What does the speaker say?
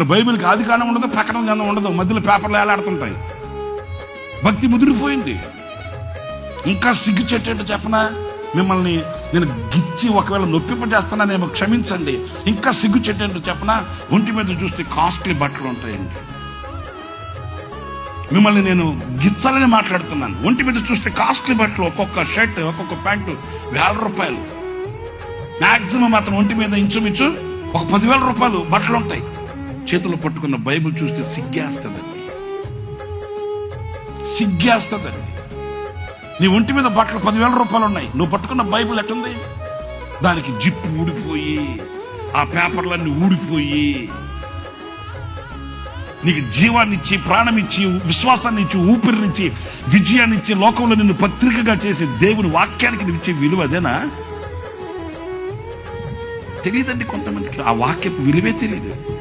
కొందరు బైబిల్కి ఆది కాలం ఉండదు ప్రకటన గంధం ఉండదు మధ్యలో పేపర్లు ఏలాడుతుంటాయి. భక్తి ముదిరిపోయింది. ఇంకా సిగ్గుచేటట్టు చెప్పనా? మిమ్మల్ని నేను గిచ్చి ఒకవేళ నొప్పింపజేస్తున్నానేమో క్షమించండి. ఇంకా సిగ్గు చెప్పనా? ఒంటి మీద చూస్తే కాస్ట్లీ బట్టలు ఉంటాయండి. మిమ్మల్ని నేను గిచ్చాలని మాట్లాడుతున్నాను. ఒంటి మీద చూస్తే కాస్ట్లీ బట్టలు ఒక్కొక్క షర్ట్ ఒక్కొక్క ప్యాంటు వేల రూపాయలు. మ్యాక్సిమం అతను ఒంటి మీద ఇంచుమించు ఒక పదివేల రూపాయలు బట్టలు ఉంటాయి చేతులు పట్టుకున్న బైబిల్ చూస్తే సిగ్గేస్తుందండి. సిగ్గేస్తుందండి. నీ ఒంటి మీద బట్టలు పదివేల రూపాయలు ఉన్నాయి నువ్వు పట్టుకున్న బైబిల్ ఎట్టుంది? దానికి జిప్పు ఊడిపోయి ఆ పేపర్లన్నీ ఊడిపోయి నీకు జీవాన్నిచ్చి ప్రాణమిచ్చి విశ్వాసాన్ని ఇచ్చి ఊపిరినిచ్చి విజయాన్నిచ్చి లోకంలో నిన్ను పత్రికగా చేసే దేవుని వాక్యానికి ఇచ్చే విలువ అదేనా? తెలియదండి కొంతమందికి. ఆ వాక్యపు విలువే తెలియదు.